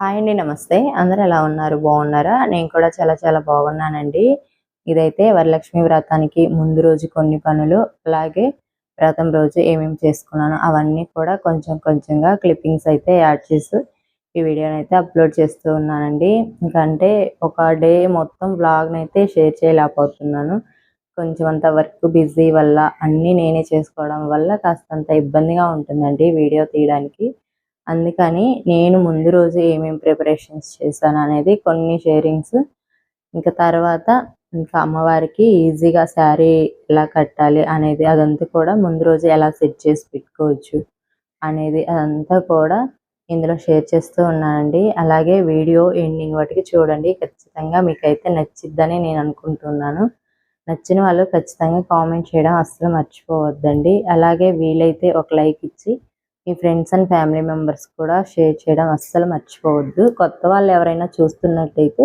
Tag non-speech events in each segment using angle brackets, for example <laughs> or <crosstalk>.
Hi అండి నమస్తే. అందరు ఎలా ఉన్నారు? బాగున్నారా? నేను కూడా చాలా చాలా బాగున్నానండి. ఇదైతే వరలక్ష్మి వ్రతానికి ముందు రోజు కొన్ని పనులు అలాగే వ్రతం రోజు ఏమేమి చేసుకున్నాను అవన్నీ కూడా కొంచెం కొంచెంగా క్లిప్పింగ్స్ అయితే యాడ్ చేసి ఈ వీడియోని అయితే అప్లోడ్ చేస్తూ ఉన్నానండి. ఇంకంటే ఒక డే మొత్తం బ్లాగ్ని అయితే షేర్ చేయలేకపోతున్నాను. కొంచెం అంత వర్క్ బిజీ వల్ల అన్నీ నేనే చేసుకోవడం వల్ల కాస్తంత ఇబ్బందిగా ఉంటుందండి వీడియో తీయడానికి. అందుకని నేను ముందు రోజు ఏమేమి ప్రిపరేషన్స్ చేశాను అనేది కొన్ని షేరింగ్స్ ఇంకా తర్వాత ఇంకా అమ్మవారికి ఈజీగా శారీ ఎలా కట్టాలి అనేది అదంతా కూడా ముందు రోజు ఎలా సెట్ చేసి పెట్టుకోవచ్చు అనేది అదంతా కూడా ఇందులో షేర్ చేస్తూ ఉన్నానండి. అలాగే వీడియో ఎండింగ్ వాటికి చూడండి. ఖచ్చితంగా మీకైతే నచ్చిద్దని నేను అనుకుంటున్నాను. నచ్చిన వాళ్ళు ఖచ్చితంగా కామెంట్ చేయడం అస్సలు మర్చిపోవద్దండి. అలాగే వీలైతే ఒక లైక్ ఇచ్చి మీ ఫ్రెండ్స్ అండ్ ఫ్యామిలీ మెంబర్స్ కూడా షేర్ చేయడం అస్సలు మర్చిపోవద్దు. కొత్త వాళ్ళు ఎవరైనా చూస్తున్నట్టయితే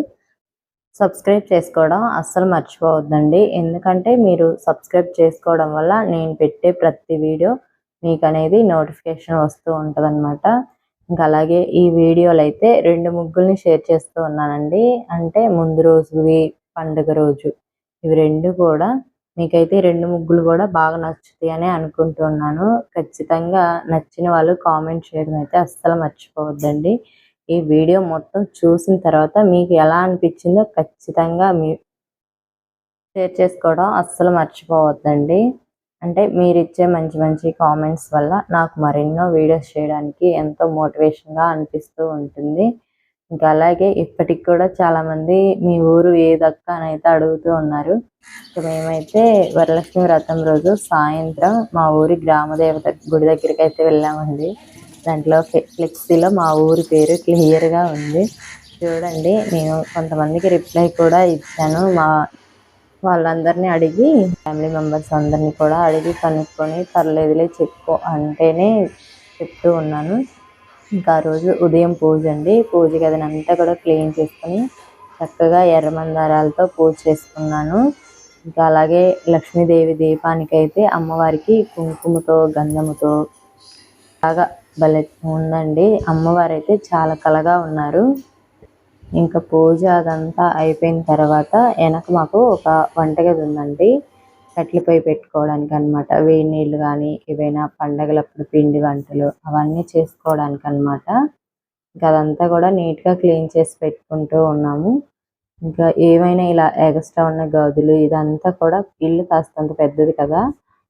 సబ్స్క్రైబ్ చేసుకోవడం అస్సలు మర్చిపోవద్దండి. ఎందుకంటే మీరు సబ్స్క్రైబ్ చేసుకోవడం వల్ల నేను పెట్టే ప్రతి వీడియో మీకు అనేది నోటిఫికేషన్ వస్తూ ఉంటుందన్నమాట. ఇంకా అలాగే ఈ వీడియోలు అయితే రెండు ముగ్గుల్ని షేర్ చేస్తూ ఉన్నానండి. అంటే ముందు రోజువి పండుగ రోజు ఇవి రెండు కూడా మీకైతే రెండు ముగ్గులు కూడా బాగా నచ్చుతాయి అని అనుకుంటున్నాను. ఖచ్చితంగా నచ్చిన వాళ్ళు కామెంట్ చేయడం అయితే అస్సలు మర్చిపోవద్దండి. ఈ వీడియో మొత్తం చూసిన తర్వాత మీకు ఎలా అనిపించిందో ఖచ్చితంగా మీ షేర్ చేసుకోవడం అస్సలు మర్చిపోవద్దండి. అంటే మీరు ఇచ్చే మంచి మంచి కామెంట్స్ వల్ల నాకు మరెన్నో వీడియోస్ చేయడానికి ఎంతో మోటివేషన్గా అనిపిస్తూ ఉంటుంది. ఇంకా అలాగే ఇప్పటికి కూడా చాలా మంది మీ ఊరు ఏదక్క అని అయితే అడుగుతూ ఉన్నారు. మేమైతే వరలక్ష్మి వ్రతం రోజు సాయంత్రం మా ఊరి గ్రామ దేవత గుడి దగ్గరికి అయితే వెళ్ళామండి. దాంట్లో ఫ్లెక్సీలో మా ఊరి పేరు క్లియర్గా ఉంది. చూడండి నేను కొంతమందికి రిప్లై కూడా ఇచ్చాను. మా వాళ్ళందరినీ అడిగి ఫ్యామిలీ మెంబర్స్ అందరినీ కూడా అడిగి కనుక్కొని పర్లేదులే చెప్పు అంటేనే చెప్తూ ఉన్నాను. ఇంకా ఆ రోజు ఉదయం పూజ అండి. పూజ గదిని అంతా కూడా క్లీన్ చేసుకుని చక్కగా ఎర్రమందారాలతో పూజ చేసుకున్నాను. ఇంకా అలాగే లక్ష్మీదేవి దీపానికి అయితే అమ్మవారికి కుంకుమతో గంధముతో బాగా భలే ఉందండి. అమ్మవారు అయితే చాలా కలగా ఉన్నారు. ఇంకా పూజ అదంతా అయిపోయిన తర్వాత వెనక మాకు ఒక వంటగది ఉందండి. కట్లపై పెట్టుకోవడానికి అనమాట వేడి నీళ్ళు కానీ ఏవైనా పండగలప్పుడు పిండి వంటలు అవన్నీ చేసుకోవడానికి అనమాట ఇంకా అదంతా కూడా నీట్గా క్లీన్ చేసి పెట్టుకుంటూ ఉన్నాము. ఇంకా ఏమైనా ఇలా ఎగస్ట్రా ఉన్న గదులు ఇదంతా కూడా ఇల్లు కాస్తంత పెద్దది కదా.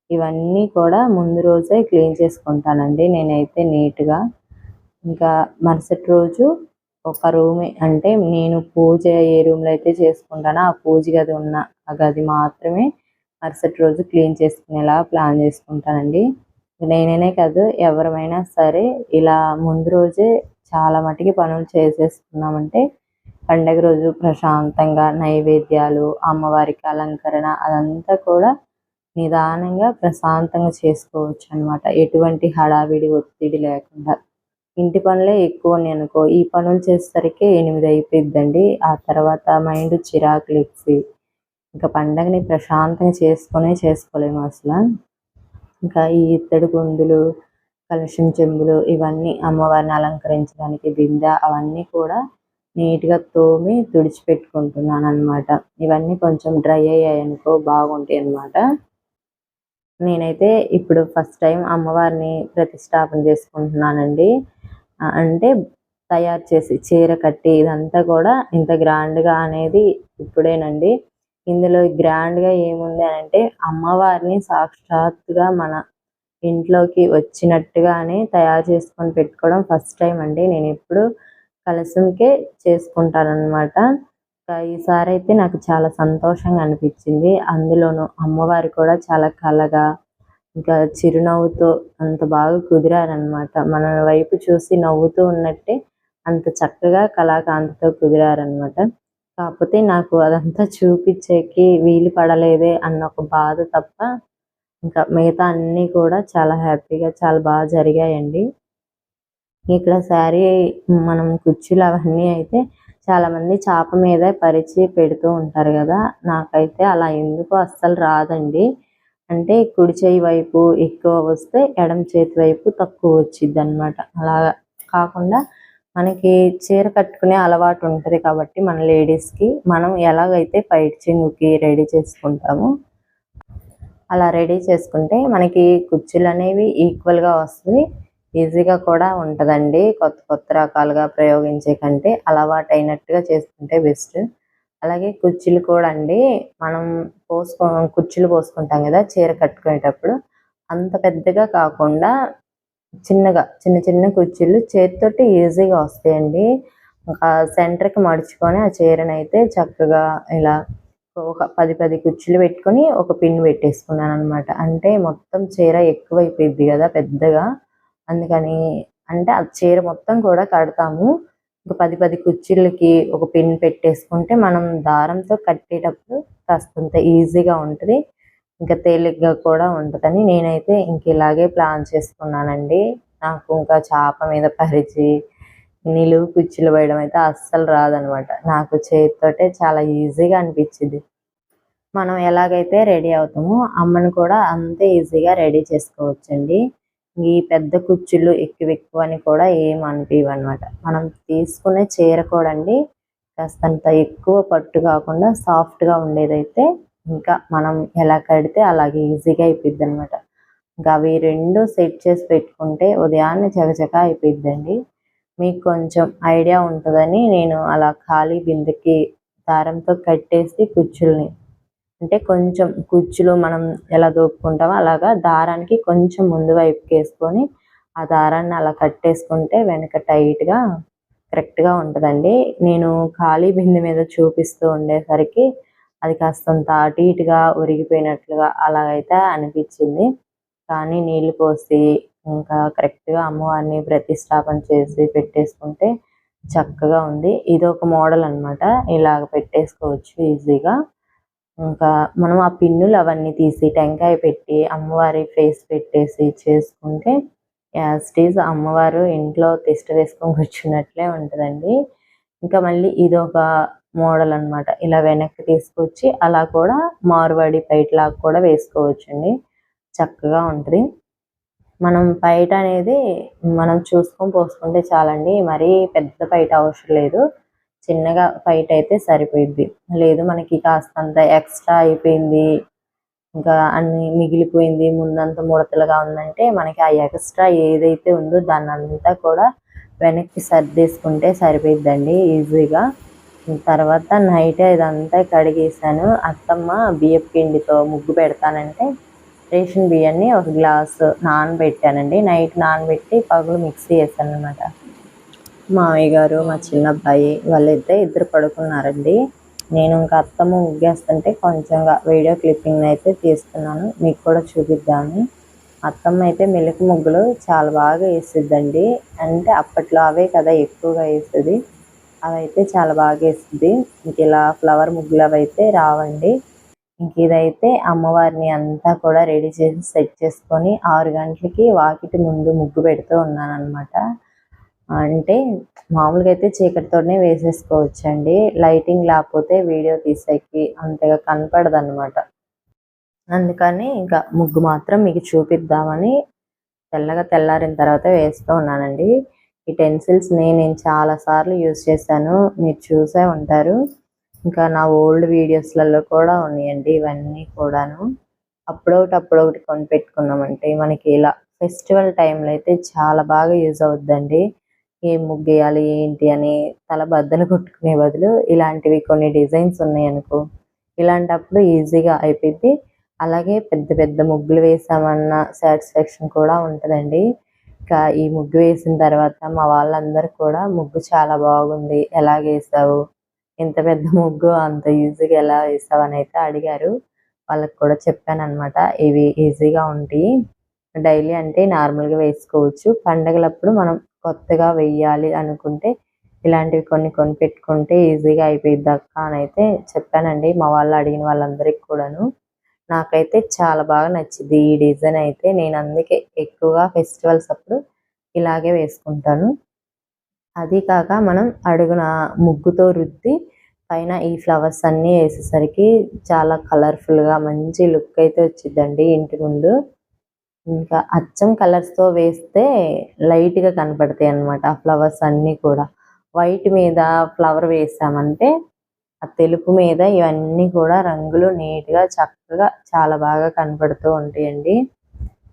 ఇవన్నీ కూడా ముందు రోజే క్లీన్ చేసుకుంటానండి నేనైతే నీట్గా. ఇంకా మరుసటి రోజు ఒక రూమ్ అంటే నేను పూజ ఏ రూమ్లో అయితే చేసుకుంటానో ఆ పూజ గది ఉన్న ఆ గది మాత్రమే మరుసటి రోజు క్లీన్ చేసుకునేలా ప్లాన్ చేసుకుంటానండి. నేనే కాదు ఎవరమైనా సరే ఇలా ముందు రోజే చాలా మటుకి పనులు చేసేసుకున్నామంటే పండగ రోజు ప్రశాంతంగా నైవేద్యాలు అమ్మవారికి అలంకరణ అదంతా కూడా నిదానంగా ప్రశాంతంగా చేసుకోవచ్చు అనమాట ఎటువంటి హడావిడి ఒత్తిడి లేకుండా. ఇంటి పనులే ఎక్కువ అనుకో ఈ పనులు చేసేసరికి ఎనిమిది అయిపోయిద్దండి. ఆ తర్వాత మైండ్ చిరాకులు ఎక్కి ఇంకా పండగని ప్రశాంతంగా చేసుకునే చేసుకోలేము అసలు. ఇంకా ఈ ఇత్తడి గుందులు కలుషం చెంబులు ఇవన్నీ అమ్మవారిని అలంకరించడానికి బింద అవన్నీ కూడా నీట్గా తోమి తుడిచిపెట్టుకుంటున్నాను అనమాట ఇవన్నీ కొంచెం డ్రై అయ్యాయి అనుకో బాగుంటాయి అనమాట నేనైతే ఇప్పుడు ఫస్ట్ టైం అమ్మవారిని ప్రతిష్టాపన చేసుకుంటున్నానండి. అంటే తయారు చేసి చీర కట్టి ఇదంతా కూడా ఇంత గ్రాండ్గా అనేది ఇప్పుడేనండి. ఇందులో గ్రాండ్గా ఏముంది అని అంటే అమ్మవారిని సాక్షాత్తుగా మన ఇంట్లోకి వచ్చినట్టుగానే తయారు చేసుకొని పెట్టుకోవడం ఫస్ట్ టైం అండి. నేను ఎప్పుడు కలసంకే చేసుకుంటానమాట ఈసారి అయితే నాకు చాలా సంతోషంగా అనిపించింది. అందులోనూ అమ్మవారు కూడా చాలా కలగా ఇంకా చిరునవ్వుతో అంత బాగా కుదిరారనమాట మన వైపు చూసి నవ్వుతూ ఉన్నట్టే అంత చక్కగా కళాకాంతితో కుదిరారనమాట కాకపోతే నాకు అదంతా చూపించేకి వీలు పడలేదే అన్న ఒక బాధ తప్ప ఇంకా మిగతా అన్నీ కూడా చాలా హ్యాపీగా చాలా బాగా జరిగాయండి. ఇక్కడ శారీ మనం కుర్చీలు అవన్నీ అయితే చాలామంది చాప మీద పరిచి పెడుతూ ఉంటారు కదా. నాకైతే అలా ఎందుకు అస్సలు రాదండి. అంటే కుడి చేయి వైపు ఎక్కువ వస్తే ఎడమ చేతి వైపు తక్కువ వచ్చింది అనమాట అలా కాకుండా మనకి చీర కట్టుకునే అలవాటు ఉంటుంది కాబట్టి మన లేడీస్కి మనం ఎలాగైతే పైట్ చెంగుకి రెడీ చేసుకుంటామో అలా రెడీ చేసుకుంటే మనకి కుర్చీలు అనేవి ఈక్వల్గా వస్తుంది. ఈజీగా కూడా ఉంటుందండి. కొత్త కొత్త రకాలుగా ప్రయోగించే కంటే అలవాటు అయినట్టుగా చేసుకుంటే బెస్ట్. అలాగే కుర్చీలు కూడా అండి. మనం పోసుకో కుర్చీలు పోసుకుంటాం కదా చీర కట్టుకునేటప్పుడు. అంత పెద్దగా కాకుండా చిన్నగా చిన్న చిన్న కుర్చీలు చేతితోటి ఈజీగా వస్తాయండి. ఒక సెంటర్కి మడుచుకొని ఆ చీరను అయితే చక్కగా ఇలా ఒక పది పది కుర్చీలు పెట్టుకొని ఒక పిన్ పెట్టేసుకున్నాను అనమాట అంటే మొత్తం చీర ఎక్కువైపోయింది కదా పెద్దగా. అందుకని అంటే ఆ చీర మొత్తం కూడా కడతాము. ఒక పది పది కుర్చీలకి ఒక పిన్ పెట్టేసుకుంటే మనం దారంతో కట్టేటప్పుడు కాస్తంత ఈజీగా ఉంటుంది. ఇంకా తేలిగ్గా కూడా ఉంటుందని నేనైతే ఇంక ఇలాగే ప్లాన్ చేసుకున్నానండి. నాకు ఇంకా చేప మీద పరిచి నిలువు కుర్చీలు వేయడం అయితే అస్సలు రాదనమాట. నాకు చేతితోటే చాలా ఈజీగా అనిపించింది. మనం ఎలాగైతే రెడీ అవుతామో అమ్మను కూడా అంతే ఈజీగా రెడీ చేసుకోవచ్చండి. ఈ పెద్ద కుర్చీలు ఎక్కువ ఎక్కువ అని కూడా ఏం అనిపించనమాట మనం తీసుకునే చీర కూడా అండి కాస్తంత ఎక్కువ పట్టు కాకుండా సాఫ్ట్గా ఉండేదైతే ఇంకా మనం ఎలా కడితే అలాగే ఈజీగా అయిపోద్ది అనమాట ఇంకా అవి రెండు సెట్ చేసి పెట్టుకుంటే ఉదయాన్నే చకచక అయిపోయిద్దండి. మీకు కొంచెం ఐడియా ఉంటుందని నేను అలా ఖాళీ బిందెకి దారంతో కట్టేసి కుచ్చుల్ని అంటే కొంచెం కుచ్చులు మనం ఎలా దోపుకుంటామో అలాగా దారానికి కొంచెం ముందు వైపుకి వేసుకొని ఆ దారాన్ని అలా కట్టేసుకుంటే వెనక టైట్గా కరెక్ట్గా ఉంటుందండి. నేను ఖాళీ బిందె మీద చూపిస్తూ ఉండేసరికి అది కాస్తంత అటు ఇటుగా ఒరిగిపోయినట్లుగా అలాగైతే అనిపించింది. కానీ నీళ్ళు పోసి ఇంకా కరెక్ట్గా అమ్మవారిని ప్రతిష్టాపన చేసి పెట్టేసుకుంటే చక్కగా ఉంది. ఇది ఒక మోడల్ అనమాట ఇలాగ పెట్టేసుకోవచ్చు ఈజీగా. ఇంకా మనం ఆ పిన్నులు అవన్నీ తీసి టెంకాయ పెట్టి అమ్మవారి ఫేస్ పెట్టేసి చేసుకుంటే యాజ్ అమ్మవారు ఇంట్లో తిష్ట వేసుకొని కూర్చున్నట్లే ఉంటుందండి. ఇంకా మళ్ళీ ఇది ఒక మోడల్ అనమాట ఇలా వెనక్కి తీసుకొచ్చి అలా కూడా మార్వాడి పైట్ లాగా కూడా వేసుకోవచ్చండి. చక్కగా ఉంటుంది. మనం పైట అనేది మనం చూసుకొని పోసుకుంటే చాలండి. మరీ పెద్ద పైట అవసరం లేదు. చిన్నగా పైట అయితే సరిపోయిద్ది. లేదు మనకి కాస్తంత ఎక్స్ట్రా అయిపోయింది. ఇంకా అన్ని మిగిలిపోయింది. ముందంత ముడతలుగా ఉందంటే మనకి ఆ ఎక్స్ట్రా ఏదైతే ఉందో దాన్ని అంతా కూడా వెనక్కి సర్దేసుకుంటే సరిపోయిద్దండి. ఈజీగా. తర్వాత నైట్ ఇదంతా కడిగేసాను అత్తమ్మ బియ్యపు పిండితో ముగ్గు పెడతానంటే రేషన్ బియ్యాన్ని ఒక గ్లాసు నానబెట్టానండి. నైట్ నానబెట్టి పగులు మిక్సీ వేసాను అనమాట మామయ్య గారు మా చిన్న అబ్బాయి వాళ్ళైతే ఇద్దరు పడుకున్నారండి. నేను ఇంకా అత్తమ్మ ముగ్గేస్తుంటే కొంచెంగా వీడియో క్లిప్పింగ్ అయితే తీస్తున్నాను. మీకు కూడా చూపిద్దాము. అత్తమ్మ అయితే మిల్క్ ముగ్గులు చాలా బాగా వేసిద్దండి. అంటే అప్పట్లో అవే కదా ఎక్కువగా వేసేది. అవైతే చాలా బాగా వేస్తుంది ఇంక ఇలా ఫ్లవర్ ముగ్గులు అవైతే రావండి. ఇంక ఇదైతే అమ్మవారిని అంతా కూడా రెడీ చేసి సెట్ చేసుకొని ఆరు గంటలకి వాకిటి ముందు ముగ్గు పెడుతూ ఉన్నాను అనమాట అంటే మామూలుగా అయితే చీకటితోనే వేసేసుకోవచ్చండి. లైటింగ్ లేకపోతే వీడియో తీసేకి అంతగా కనపడదు అనమాట అందుకని ఇంకా ముగ్గు మాత్రం మీకు చూపిద్దామని తెల్లగా తెల్లారిన తర్వాత వేస్తూ ఉన్నానండి. ఈ టెన్సిల్స్ నేను చాలా సార్లు యూజ్ చేశాను. మీరు చూసే ఉంటారు. ఇంకా నా ఓల్డ్ వీడియోస్లలో కూడా ఉన్నాయండి ఇవన్నీ కూడాను. అప్పుడొకటి అప్పుడొకటి కొని పెట్టుకున్నామంటే మనకి ఇలా ఫెస్టివల్ టైంలో అయితే చాలా బాగా యూజ్ అవుద్దండి. ఏం ముగ్గేయాలి ఏంటి అని తల బద్దలు కొట్టుకునే బదులు ఇలాంటివి కొన్ని డిజైన్స్ ఉన్నాయి అనుకో ఇలాంటప్పుడు ఈజీగా అయిపోయింది అలాగే పెద్ద పెద్ద ముగ్గులు వేసామన్న సాటిస్ఫాక్షన్ కూడా ఉంటుందండి. ఇంకా ఈ ముగ్గు వేసిన తర్వాత మా వాళ్ళందరూ కూడా ముగ్గు చాలా బాగుంది. ఎలా వేసావు? ఇంత పెద్ద ముగ్గు అంత ఈజీగా ఎలా వేసావు అని అయితే అడిగారు. వాళ్ళకి కూడా చెప్పాను అనమాట ఇవి ఈజీగా ఉంటాయి. డైలీ అంటే నార్మల్గా వేసుకోవచ్చు. పండగలప్పుడు మనం కొత్తగా వెయ్యాలి అనుకుంటే ఇలాంటివి కొన్ని కొన్ని పెట్టుకుంటే ఈజీగా అయిపోయిద్ది అక్క అని అయితే చెప్పానండి మా వాళ్ళు అడిగిన వాళ్ళందరికీ కూడాను. నాకైతే చాలా బాగా నచ్చింది. ఈ డిజైన్ అయితే నేను అందుకే ఎక్కువగా ఫెస్టివల్స్ అప్పుడు ఇలాగే వేసుకుంటాను. అది కాక మనం అడుగున ముగ్గుతో రుద్ది పైన ఈ ఫ్లవర్స్ అన్నీ వేసేసరికి చాలా కలర్ఫుల్గా మంచి లుక్ అయితే వచ్చిందండి ఇంటి ముందు. ఇంకా అచ్చం కలర్స్తో వేస్తే లైట్గా కనపడతాయి అన్నమాట ఆ ఫ్లవర్స్ అన్నీ కూడా. వైట్ మీద ఫ్లవర్ వేసామంటే ఆ తెలుపు మీద ఇవన్నీ కూడా రంగులు నీట్గా చక్కగా చాలా బాగా కనపడుతూ ఉంటాయండి.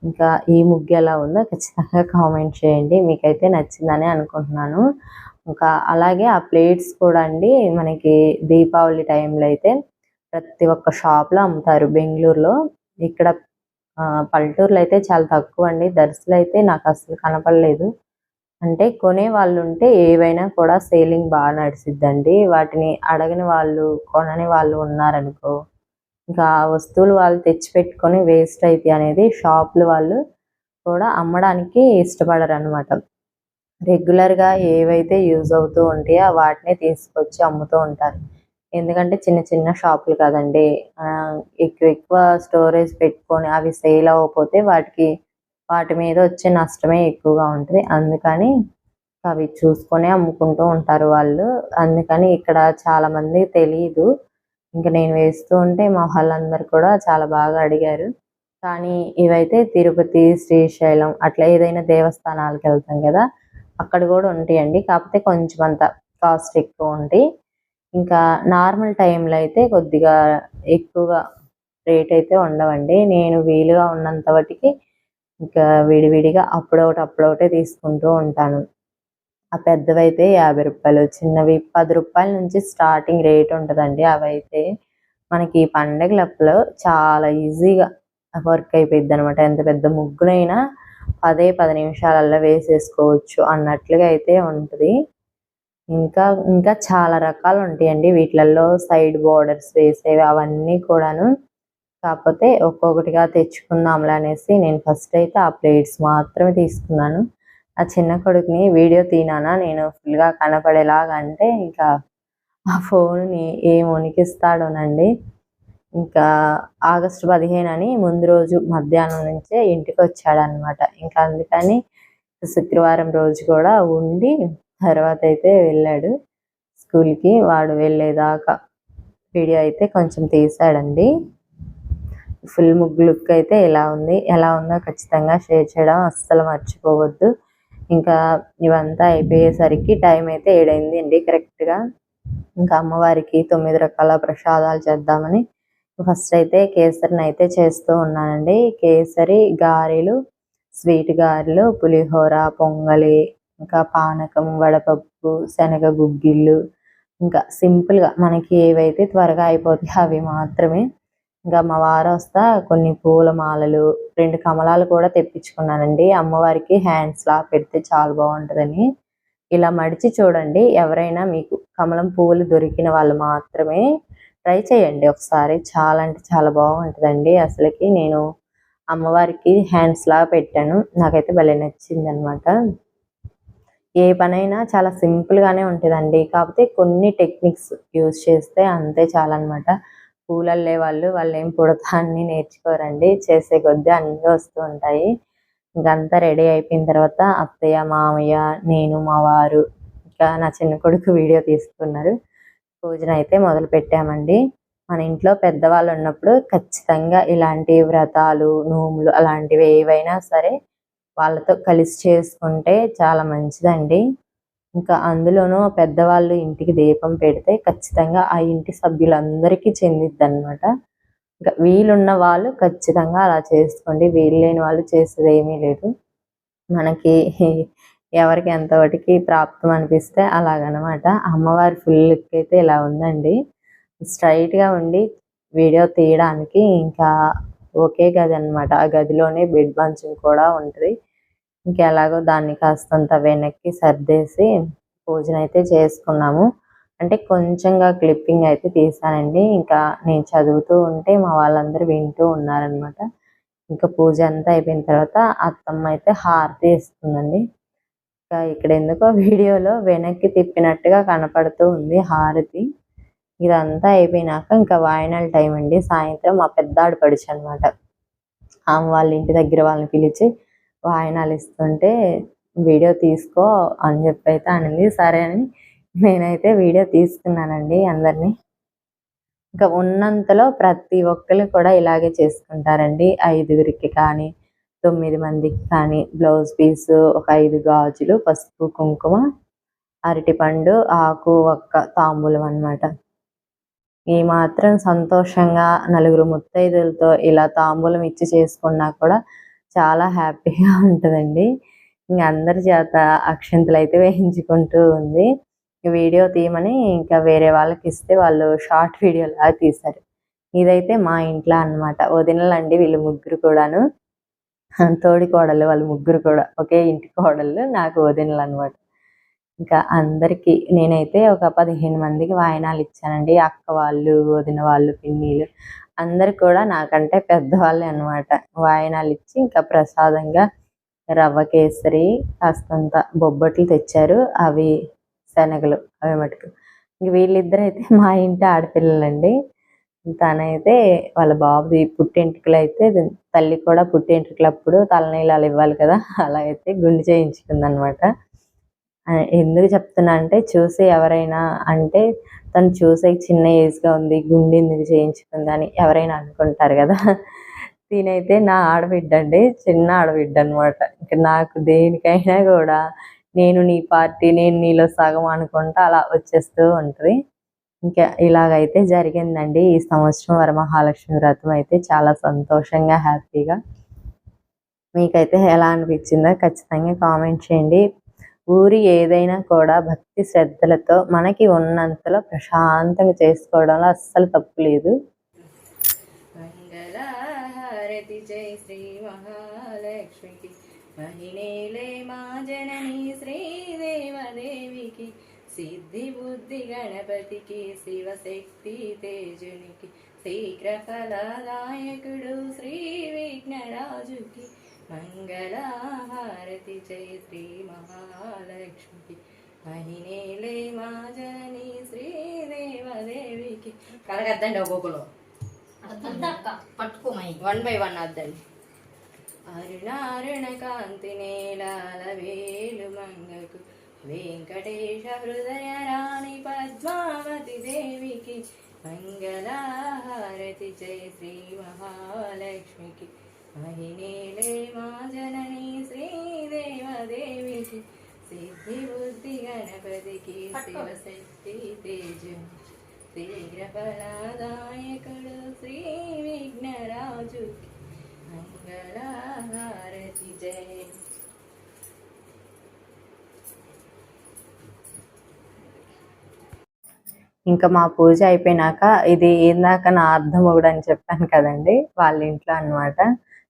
ఇంకా ఈ ముగ్గు ఎలా ఉందో ఖచ్చితంగా కామెంట్ చేయండి. మీకైతే నచ్చిందని అనుకుంటున్నాను. ఇంకా అలాగే ఆ ప్లేట్స్ కూడా అండి మనకి దీపావళి టైంలో అయితే ప్రతి ఒక్క షాప్లో అమ్ముతారు. బెంగళూరులో ఇక్కడ ఆ, పల్లెటూరులో అయితే చాలా తక్కువ అండి. దర్శలు అయితే నాకు అసలు కనపడలేదు. అంటే కొనే వాళ్ళు ఉంటే ఏవైనా కూడా సేలింగ్ బాగా నడిచిద్దండి వాటిని అడగని వాళ్ళు కొనని వాళ్ళు ఉన్నారనుకో ఇంకా ఆ వస్తువులు వాళ్ళు తెచ్చి పెట్టుకొని వేస్ట్ అయితే అనేది షాపులు వాళ్ళు కూడా అమ్మడానికి ఇష్టపడరు అనమాట రెగ్యులర్గా ఏవైతే యూజ్ అవుతూ ఉంటాయో వాటిని తీసుకొచ్చి అమ్ముతూ ఉంటారు. ఎందుకంటే చిన్న చిన్న షాపులు కదండి. ఆ, ఎక్కువ ఎక్కువ స్టోరేజ్ పెట్టుకొని అవి సేల్ అవ్వకపోతే వాటికి వాటి మీద వచ్చే నష్టమే ఎక్కువగా ఉంటుంది. అందుకని అవి చూసుకొని అమ్ముకుంటూ ఉంటారు వాళ్ళు. అందుకని ఇక్కడ చాలా మంది తెలియదు ఇంకా నేను వేస్తూ ఉంటే మా వాళ్ళందరూ కూడా చాలా బాగా అడిగారు. కానీ ఇవైతే తిరుపతి శ్రీశైలం అట్లా ఏదైనా దేవస్థానాలకు వెళ్తాం కదా అక్కడ కూడా ఉంటాయండి. కాకపోతే కొంచెం అంత కాస్ట్ ఎక్కువ ఉంటాయి. ఇంకా నార్మల్ టైంలో అయితే కొద్దిగా ఎక్కువగా రేట్ అయితే ఉండవండి. నేను వీలుగా ఉన్నంత వాటికి ఇంకా విడివిడిగా అప్పుడొకటి అప్పుడొకటే తీసుకుంటూ ఉంటాను. ఆ పెద్దవైతే యాభై రూపాయలు చిన్నవి పది రూపాయల నుంచి స్టార్టింగ్ రేట్ ఉంటుందండి అవైతే. మనకి ఈ పండగలప్పుడు చాలా ఈజీగా వర్క్ అయిపోయింది అనమాట ఎంత పెద్ద ముగ్గునైనా పదే పది నిమిషాలల్లో వేసేసుకోవచ్చు అన్నట్లుగా అయితే ఉంటుంది. ఇంకా ఇంకా చాలా రకాలు ఉంటాయండి వీటిలలో. సైడ్ బోర్డర్స్ వేసేవి అవన్నీ కూడాను. కాకపోతే ఒక్కొక్కటిగా తెచ్చుకుందాంలే అనేసి నేను ఫస్ట్ అయితే ఆ ప్లేట్స్ మాత్రమే తీసుకున్నాను. ఆ చిన్న కొడుకుని వీడియో తీనానా నేను ఫుల్గా కనపడేలాగా అంటే ఇంకా ఆ ఫోన్ని ఏం ఉనికిస్తాడోనండి. ఇంకా ఆగస్టు పదిహేను అని ముందు రోజు మధ్యాహ్నం నుంచే ఇంటికి వచ్చాడనమాట ఇంకా అందుకని శుక్రవారం రోజు కూడా ఉండి తర్వాత అయితే వెళ్ళాడు. స్కూల్కి వాడు వెళ్ళేదాకా వీడియో అయితే కొంచెం తీసాడండి ఫుల్ ముగ్గు లుక్ అయితే ఇలా ఉంది? ఎలా ఉందో ఖచ్చితంగా షేర్ చేయడం అస్సలు మర్చిపోవద్దు. ఇంకా ఇవంతా అయిపోయేసరికి టైం అయితే ఏడైంది అండి కరెక్ట్గా. ఇంకా అమ్మవారికి తొమ్మిది రకాల ప్రసాదాలు చేద్దామని ఫస్ట్ అయితే కేసరిని అయితే చేస్తూ ఉన్నానండి. కేసరి గారెలు స్వీట్ గారెలు పులిహోర పొంగలి ఇంకా పానకం వడపప్పు శనగ గుగ్గిళ్ళు. ఇంకా సింపుల్గా మనకి ఏవైతే త్వరగా అయిపోతాయి అవి మాత్రమే ఇంకా మా వారు వస్తా కొన్ని పూల మాలలు రెండు కమలాలు కూడా తెప్పించుకున్నానండి. అమ్మవారికి హ్యాండ్స్లా పెడితే చాలా బాగుంటుందని. ఇలా మడిచి చూడండి ఎవరైనా మీకు కమలం పువ్వులు దొరికిన వాళ్ళు మాత్రమే ట్రై చేయండి ఒకసారి. చాలా అంటే చాలా బాగుంటుందండి. అసలుకి నేను అమ్మవారికి హ్యాండ్స్లా పెట్టాను. నాకైతే భలే నచ్చింది అనమాట ఏ పనైనా చాలా సింపుల్గానే ఉంటుందండి. కాకపోతే కొన్ని టెక్నిక్స్ యూజ్ చేస్తే అంతే చాలన్నమాట పూలల్లే వాళ్ళు వాళ్ళు ఏం పుడతా అన్ని నేర్చుకోరండి. చేసే కొద్దీ అన్నీ వస్తూ ఉంటాయి. ఇంకంతా రెడీ అయిపోయిన తర్వాత అత్తయ్య మామయ్య నేను మా వారు ఇంకా నా చిన్న కొడుకు వీడియో తీసుకున్నారు పూజన అయితే మొదలు పెట్టామండి. మన ఇంట్లో పెద్దవాళ్ళు ఉన్నప్పుడు ఖచ్చితంగా ఇలాంటి వ్రతాలు నోములు అలాంటివి ఏవైనా సరే వాళ్ళతో కలిసి చేసుకుంటే చాలా మంచిదండి. ఇంకా అందులోనూ పెద్దవాళ్ళు ఇంటికి దీపం పెడితే ఖచ్చితంగా ఆ ఇంటి సభ్యులందరికీ చెందిద్ది అనమాట ఇంకా వీలున్న వాళ్ళు ఖచ్చితంగా అలా చేసుకోండి. వీలు లేని వాళ్ళు చేసేది ఏమీ లేదు. మనకి ఎవరికి ఎంతవరకు ప్రాప్తం అనిపిస్తే అలాగనమాట. అమ్మవారి ఫుల్ లుక్ అయితే ఇలా ఉందండి. స్ట్రైట్గా ఉండి వీడియో తీయడానికి ఇంకా ఒకే గది అన్నమాట ఆ గదిలోనే బెడ్ మంచం కూడా ఉంటుంది. ఇంకా ఎలాగో దాన్ని కాస్తంత వెనక్కి సర్దేసి పూజన అయితే చేసుకున్నాము. అంటే కొంచెంగా క్లిప్పింగ్ అయితే తీసానండి. ఇంకా నేను చదువుతూ ఉంటే మా వాళ్ళందరూ వింటూ ఉన్నారనమాట. ఇంకా పూజ అంతా అయిపోయిన తర్వాత అత్తమ్మ అయితే హారతి ఇస్తుందండి. ఇంకా ఇక్కడ ఎందుకో వీడియోలో వెనక్కి తిప్పినట్టుగా కనపడుతూ ఉంది హారతి. ఇదంతా అయిపోయినాక ఇంకా వాయనాల టైం అండి. సాయంత్రం మా పెద్ద ఆడపడుచు అనమాట ఆమె వాళ్ళ ఇంటి దగ్గర వాళ్ళని పిలిచి వాయనాలు ఇస్తుంటే వీడియో తీసుకో అని చెప్పి అయితే అనింది. సరే అని నేనైతే వీడియో తీసుకున్నానండి అందరినీ. ఇంకా ఉన్నంతలో ప్రతి ఒక్కరు కూడా ఇలాగే చేసుకుంటారండి. ఐదుగురికి కానీ తొమ్మిది మందికి కానీ బ్లౌజ్ పీస్ ఒక ఐదు గాజులు పసుపు కుంకుమ అరటిపండు ఆకు ఒక్క తాంబూలం అన్నమాట. ఈ మాత్రం సంతోషంగా నలుగురు ముత్తైదులతో ఇలా తాంబూలం ఇచ్చి చేసుకున్నా కూడా చాలా హ్యాపీగా ఉంటుందండి. ఇంక అందరి చేత అక్షంతలు అయితే వేయించుకుంటూ ఉంది. వీడియో తీయమని ఇంకా వేరే వాళ్ళకి ఇస్తే వాళ్ళు షార్ట్ వీడియో లాగా తీశారు ఇదైతే మా ఇంట్లో అన్నమాట. వదినలండి వీళ్ళు ముగ్గురు కూడాను. తోడి కోడలు వాళ్ళు ముగ్గురు కూడా ఒకే ఇంటి కోడళ్ళు నాకు వదినలు అనమాట ఇంకా అందరికీ నేనైతే ఒక పదిహేను మందికి వాయినాలు ఇచ్చానండి. అక్క వాళ్ళు వదిన వాళ్ళు పిన్నిలు. అందరు కూడా నాకంటే పెద్దవాళ్ళే అనమాట వాయినాలు ఇచ్చి ఇంకా ప్రసాదంగా రవ్వ కేసరి కాస్తంత బొబ్బట్లు తెచ్చారు. అవి శనగలు అవి మటుకు. ఇంక వీళ్ళిద్దరు అయితే <laughs> మా ఇంటి ఆడపిల్లలండి. తనైతే వాళ్ళ బాబుది పుట్టెంటుకలు అయితే తల్లి కూడా పుట్టెంటుకలు అప్పుడు తలనీలాలు ఇవ్వాలి కదా. <laughs> అలా అయితే గుండె చేయించుకుంది అనమాట ఎందుకు చెప్తున్నా అంటే చూసి ఎవరైనా అంటే తను చూసే చిన్న ఏజ్గా ఉంది గుండె ఎందుకు చేయించుకుంది అని ఎవరైనా అనుకుంటారు కదా. తినైతే నా ఆడబిడ్డ అండి చిన్న ఆడబిడ్డ అనమాట ఇంకా నాకు దేనికైనా కూడా నేను నీ పార్టీ నేను నీలో సగం అనుకుంటా అలా వచ్చేస్తూ ఉంటుంది. ఇంకా ఇలాగైతే జరిగిందండి. ఈ సంవత్సరం వరమహాలక్ష్మి వ్రతం అయితే చాలా సంతోషంగా హ్యాపీగా. మీకైతే ఎలా అనిపించిందో ఖచ్చితంగా కామెంట్ చేయండి. ఊరి ఏదైనా కూడా భక్తి శ్రద్ధలతో మనకి ఉన్నంతలో ప్రశాంతంగా చేసుకోవడంలో అస్సలు తప్పు లేదు. జై శ్రీ మహాలక్ష్మికి. మహిళలే మా జనని శ్రీదేవదేవికి సిద్ధి బుద్ధి గణపతికి శివశక్తి తేజునికి. శీఘ్ర ఫలదాయకుడు శ్రీ విఘ్నరాజుకి. మంగళహారతి జై శ్రీ మహాలక్ష్మికి. మహిళలే మా జనని శ్రీదేవదేవికి కలగద్దండి ఒక్కొక్కరు పట్టుకోమై వన్ బై వన్ అద్దండి. అరుణారుణ కాంతి నేలాల వేలు మంగకు. వెంకటేశ హృదయ రాణి పద్మావతి దేవికి. మంగళహారతి జయ శ్రీ మహాలక్ష్మికి మహిళలే మా జనని శ్రీదేవదేవికి సిద్ధి బుద్ధి గణపతికి శివశక్తి తేజు. శీఘ్ర ఫలదాయకుడు శ్రీ విఘ్నరాజుకి మంగళహారతి జయ. ఇంకా మా పూజ అయిపోయినాక ఇది ఇందాక నా అర్ధమొగుడు అని చెప్పాను కదండి వాళ్ళ ఇంట్లో అన్నమాట.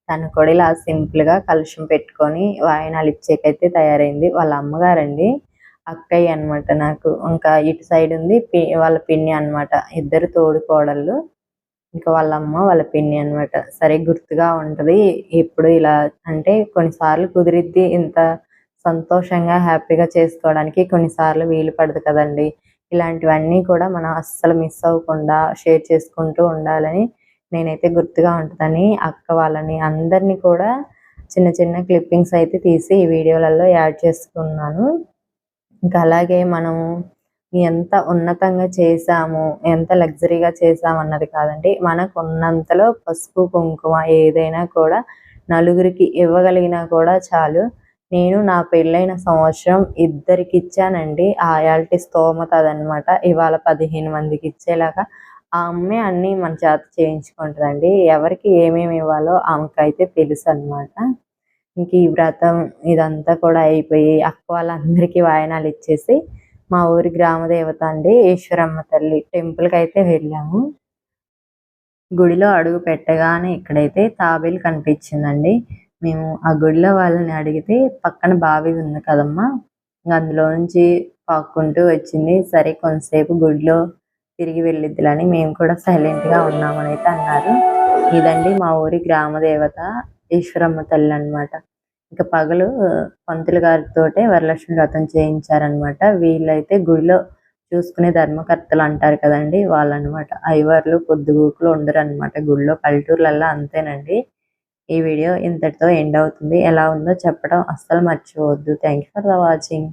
తను కూడా ఇలా సింపుల్గా కలుషం పెట్టుకొని వాయనాలు ఇచ్చేకైతే తయారైంది వాళ్ళ అమ్మగారండి. అక్కయ్య అన్నమాట నాకు. ఇంకా ఇటు సైడ్ ఉంది పి- వాళ్ళ పిన్ని అన్నమాట. ఇద్దరు తోడుకోడళ్ళు ఇంకా వాళ్ళ అమ్మ వాళ్ళ పిన్ని అన్నమాట. సరే గుర్తుగా ఉంటుంది. ఎప్పుడు ఇలా అంటే కొన్నిసార్లు కుదిరిద్ది ఇంత సంతోషంగా హ్యాపీగా చేసుకోవడానికి కొన్నిసార్లు వీలు పడదు కదండి. ఇలాంటివన్నీ కూడా మనం అస్సలు మిస్ అవ్వకుండా షేర్ చేసుకుంటూ ఉండాలని నేనైతే గుర్తుగా ఉంటుందని అక్క వాళ్ళని అందరినీ కూడా చిన్న చిన్న క్లిప్పింగ్స్ అయితే తీసి ఈ వీడియోలలో యాడ్ చేసుకున్నాను. ఇంకా అలాగే మనము ఎంత ఉన్నతంగా చేసాము ఎంత లగ్జరీగా చేసాము అన్నది కాదండి మనకు ఉన్నంతలో పసుపు కుంకుమ ఏదైనా కూడా నలుగురికి ఇవ్వగలిగినా కూడా చాలు. నేను నా పెళ్ళైన సంవత్సరం ఇద్దరికి ఇచ్చానండి ఆ యాల్టీ స్తోమత అదనమాట. ఇవాళ పదిహేను మందికి ఇచ్చేలాగా ఆ అమ్మే అన్ని మన చేత చేయించుకుంటుందండి. ఎవరికి ఏమేమి ఇవ్వాలో ఆమెకైతే తెలుసు అనమాట ఇంక ఈ వ్రతం ఇదంతా కూడా అయిపోయి అక్క వాళ్ళందరికీ వాయనాలు ఇచ్చేసి మా ఊరి గ్రామ దేవత అండి ఈశ్వరమ్మ తల్లి టెంపుల్కి అయితే వెళ్ళాము. గుడిలో అడుగు పెట్టగానే ఇక్కడైతే తాబేలు కనిపించిందండి. మేము ఆ గుడిలో వాళ్ళని అడిగితే పక్కన బావి ఉంది కదమ్మా ఇంక అందులో నుంచి పాక్కుంటూ వచ్చింది. సరే కొంతసేపు గుడిలో తిరిగి వెళ్ళిద్దులని మేము కూడా సైలెంట్గా ఉన్నామని అయితే అన్నారు. ఇదండి మా ఊరి గ్రామ దేవత ఈశ్వరమ్మ తల్లి అన్నమాట. ఇంకా పగలు పంతులు గారితోటే వరలక్ష్మి వ్రతం చేయించారనమాట వీళ్ళైతే గుడిలో చూసుకునే ధర్మకర్తలు అంటారు కదండి వాళ్ళనమాట ఐవర్లు పొద్దుగూకులు ఉండరు అనమాట గుడిలో. పల్లెటూర్లల్లో అంతేనండి. ఈ వీడియో ఇంతటితో ఎండ్ అవుతుంది. ఎలా ఉందో చెప్పడం అస్సలు మర్చిపోవద్దు. Thank you for the watching